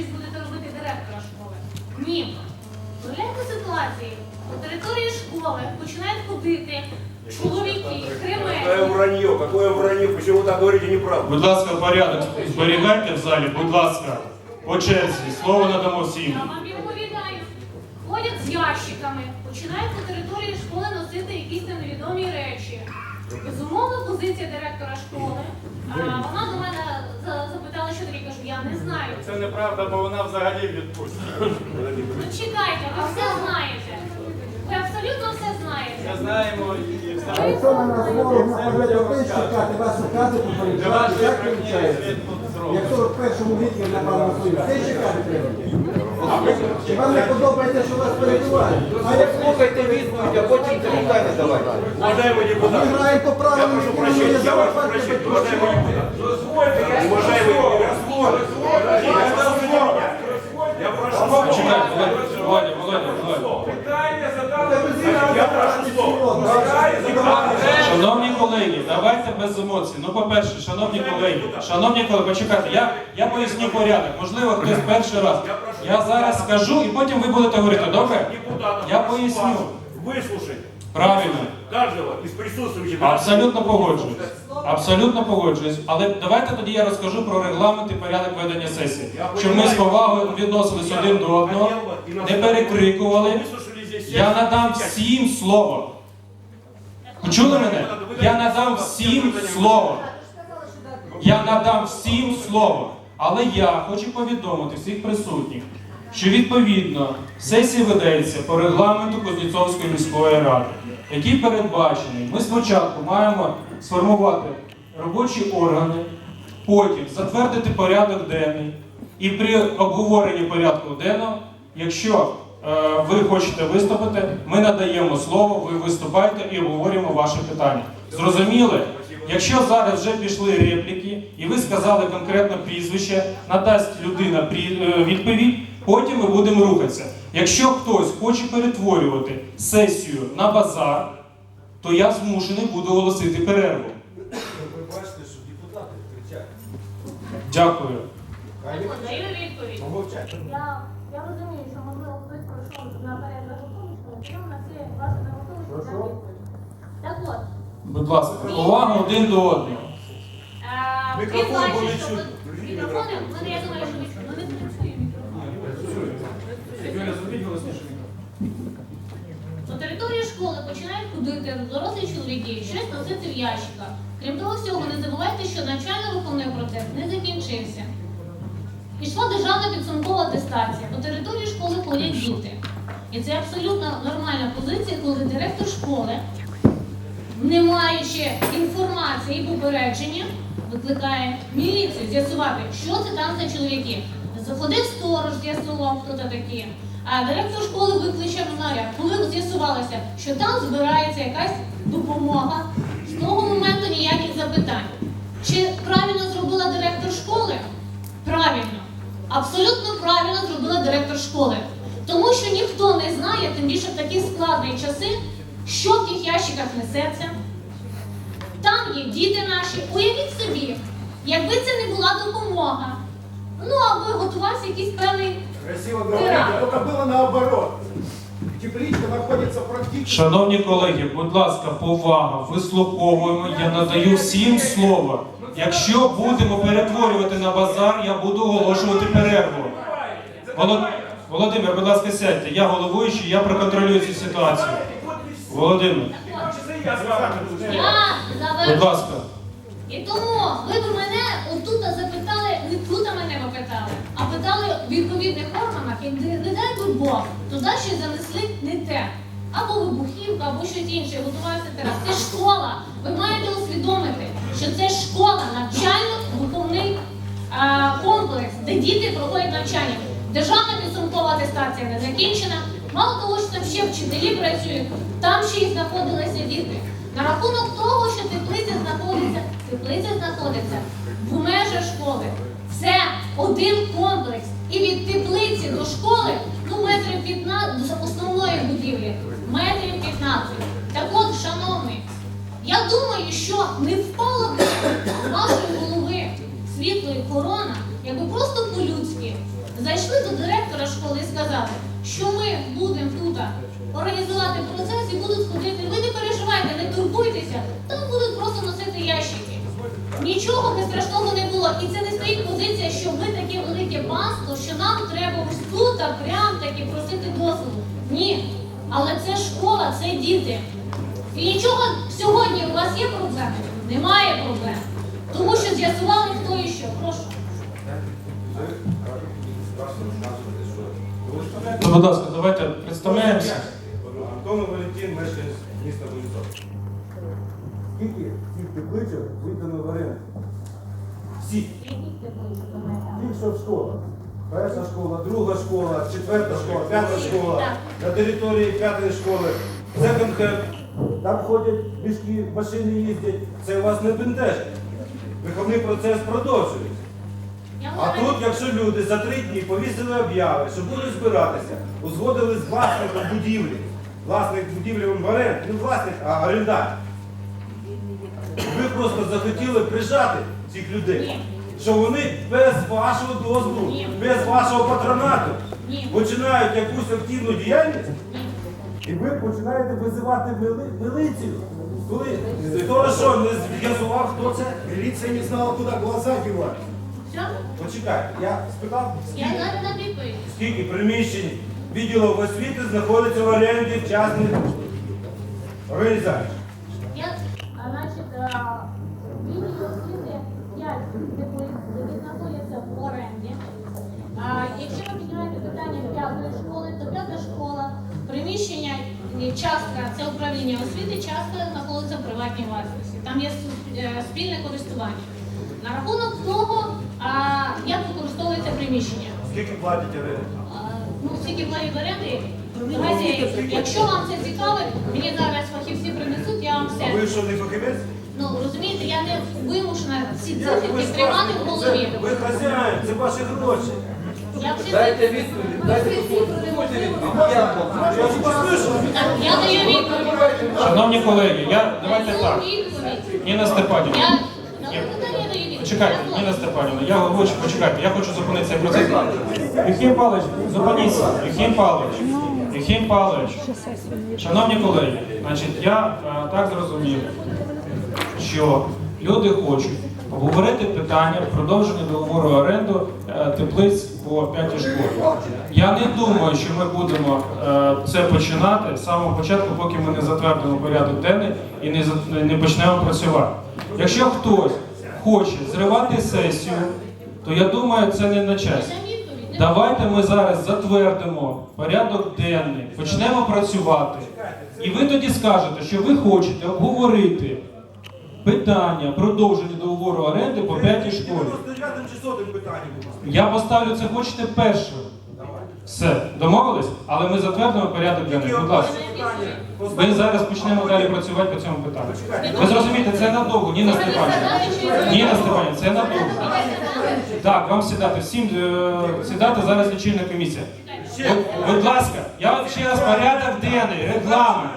щось будете робити директора школи? Ні. Уявляєте ситуації? По території школи починають ходити чоловіки, Какое кремезні. вранье, какое вранье, почему так говорите неправду? Будь ласка, порядок зберігайте в залі, будь ласка. По черзі, слово надамо всім. Я вам відповідаю. Ходять з ящиками, починають по території школи носити якісь там невідомі речі. Безумовно, позиція директора школи. А, вона до мене за- запитала, що таке. Кажу, я не знаю. Це неправда, бо вона взагалі в відпустці. Ну чекайте, ви все знаєте. Ви абсолютно все Ми знаєте. знаємо і все. А якщо нападе, то ви чекати, вас Для попереджати, вашої як брехні виходить? світ тут Як зробить. 41-му віці напав на свою, все чекати треба. Чи вам не подобається, що вас перебивають? А як Слухайте відповідь, а потім запитання давайте. Уважаемый ми депутат, граємо по я правилам, прошу які прощения, не я прошу заважати прощения, уважаемый депутат. Уважаемый я прошу слова. Чекайте, Володя, Володя, Володя, Володя. Я прошу слова. Шановні колеги, давайте без емоцій. Ну, по-перше, шановні колеги, шановні колеги, почекайте, я, я поясню порядок. Можливо, хтось перший раз. Я зараз скажу і потім ви будете говорити, добре? Депутатов Я прошу поясню. вас Выслушать Правильно. каждого из присутствующих. Абсолютно погоджуюсь. Абсолютно погоджуюсь. Але давайте тоді я розкажу про регламент і порядок ведення сесії. Щоб ми з повагою відносились один до одного, не перекрикували. Я надам всім слово. Почули мене? Я надам всім слово. Я надам всім слово. Але я хочу повідомити всіх присутніх, що відповідно сесія ведеться по регламенту Кузнєцовської міської ради, який передбачений. Ми спочатку маємо сформувати робочі органи, потім затвердити порядок денний. І при обговоренні порядку денного, якщо е, ви хочете виступити, ми надаємо слово, ви виступаєте і обговорюємо ваше питання. Зрозуміли? Якщо зараз вже пішли репліки, і ви сказали конкретно прізвище, надасть людина е, відповідь, потім ми будемо рухатися. Якщо хтось хоче перетворювати сесію на базар, то я змушений буду оголосити перерву. Ви бачите, що депутати кричать. Дякую. Даю відповідь. Я, я розумію, що можливо хтось пройшов наперед заготовочку, але на всі ваші заготовочки Прошу. дам відповідь. Так от, Будь ласка, повага один до одного. е, що ви- мікрофони, в я думаю, що починають ходити дорослі чоловіки, щось носити в ящиках. Крім того всього, не забувайте, що навчально-виховний процес не закінчився. Пішла державна підсумкова атестація. По території школи ходять діти. І це абсолютно нормальна позиція, коли директор школи, не маючи інформації і попередження, викликає міліцію з'ясувати, що це там за чоловіки. Заходив сторож, з'ясував, хто це такі. А директор школи викличе наряд. Коли з'ясувалося, що там збирається якась допомога, з того моменту ніяких запитань. Чи правильно зробила директор школи? Правильно. Абсолютно правильно зробила директор школи. Тому що ніхто не знає, тим більше в такі складні часи, що в тих ящиках несеться. Там є діти наші. Уявіть собі, якби це не була допомога. Ну, аби готувався якийсь певний Красиво говорите, только было наоборот. Тепличка находится практически... Шановні колеги, будь ласка, повага, вислуховуємо, я надаю всім слово. Якщо будемо перетворювати на базар, я буду оголошувати перерву. Волод- Володимир, будь ласка, сядьте. Я головуючий, я проконтролюю цю ситуацію. Володимир, Я будь ласка. І тому ви б мене отут запитали, не тут мене ви питали, а питали в відповідних органах, і не, дай би Бог, туди щось занесли не те. Або вибухівка, або щось інше, готувався теракт. Це школа. Ви маєте усвідомити, що це школа, навчально-виховний комплекс, де діти проходять навчання. Державна підсумкова атестація не закінчена. Мало того, що там ще вчителі працюють, там ще й знаходилися діти. На рахунок того, що теплиця знаходиться, теплиця знаходиться в межах школи. Це один комплекс. І від теплиці до школи ну метрів 15 до основної будівлі, метрів 15. Так от, шановний, я думаю, що не впало б вашої голови світло і корона, якби просто по-людськи зайшли до директора школи і сказали, що ми будемо тут організувати процес і будуть ходити. Ви не переживайте, не турбуйтеся, там будуть просто носити ящики. Нічого би страшного не було. І це не стоїть позиція, що ми таке велике панство, що нам треба ось тут прям таки просити дозволу. Ні. Але це школа, це діти. І нічого сьогодні у вас є проблеми? Немає проблем. Тому що з'ясували, хто і що. Прошу. Ну, будь ласка, давайте представляємося. Антон Валентин, мешканець міста Борисовська. Скільки цих тепличок видано в оренду? Всі. Що в школах. Перша школа, друга школа, четверта школа, п'ята школа. На території п'ятої школи секонд-хенд. Там ходять мішки, машини їздять. Це вас не бентежить. Виховний процес продовжується. А тут, якщо люди за три дні повісили обяви, що будуть збиратися, узгодили з власником будівлі. Власник будівлі в оренді, не власник, а орендар. Ви просто захотіли прижати цих людей, що вони без вашого дозволу, без вашого патронату починають якусь активну діяльність. І ви починаєте визивати мили- міліцію. Коли хто що не зв'язував, хто це? Міліція не знала, куди глаза дівати. Все? Почекайте, я спитав, Я далі на відповідь. скільки приміщень відділу освіти знаходиться в оренді в частних організаціях. Я, а, значить, відділ освіти 5 теплиць, які знаходяться в оренді. А, якщо ви піднімаєте питання п'ятої школи, то п'ята школа, приміщення, е, частка це управління освіти, частка знаходиться в приватній власності. Там є су- е, спільне користування. На рахунок того, приміщення. Скільки платять оренду? А, Ну, скільки платять оренди, якщо вам це цікавить, мені зараз фахівці принесуть, я вам все. А ви що не фахівець? Ну розумієте, я не вимушена ці цифри тримати в голові. Це- Ви хазяїн, це ваші гроші. Я всі Дайте цифри- відповідь, дайте відповідь. Я ж даю відповідь. Шановні колеги, я давайте так. відповідь. Ніна Степанівна. Я на питання даю Почекайте, Ніна Степанівна, я хочу, почекайте, я хочу зупинити цей процес. Юхім Павлович, зупиніться. Юхім Павлович. Юхім Павлович. Шановні колеги, значить, я е, так зрозумів, що люди хочуть обговорити питання продовження договору оренду е, теплиць по п'ятій школі. Я не думаю, що ми будемо е, це починати з самого початку, поки ми не затвердимо порядок денний і не, не почнемо працювати. Якщо хтось хоче зривати сесію, то я думаю, це не на часі. Давайте ми зараз затвердимо порядок денний, почнемо працювати. І ви тоді скажете, що ви хочете обговорити питання продовження договору оренди по п'ятій школі. 99 чи сотим питанням, будь ласка. Я поставлю це хочете першим. Все, домовились? Але ми затвердимо порядок денний. Будь ласка. Ми зараз почнемо далі працювати по цьому питанню. Ви зрозумієте, це надовго, Ніна Степанівна. Ніна Степанівна, це надовго. Так, вам сідати. Всім е, сідати зараз лічильна комісія. Будь, ласка, я вам ще раз порядок денний, регламент.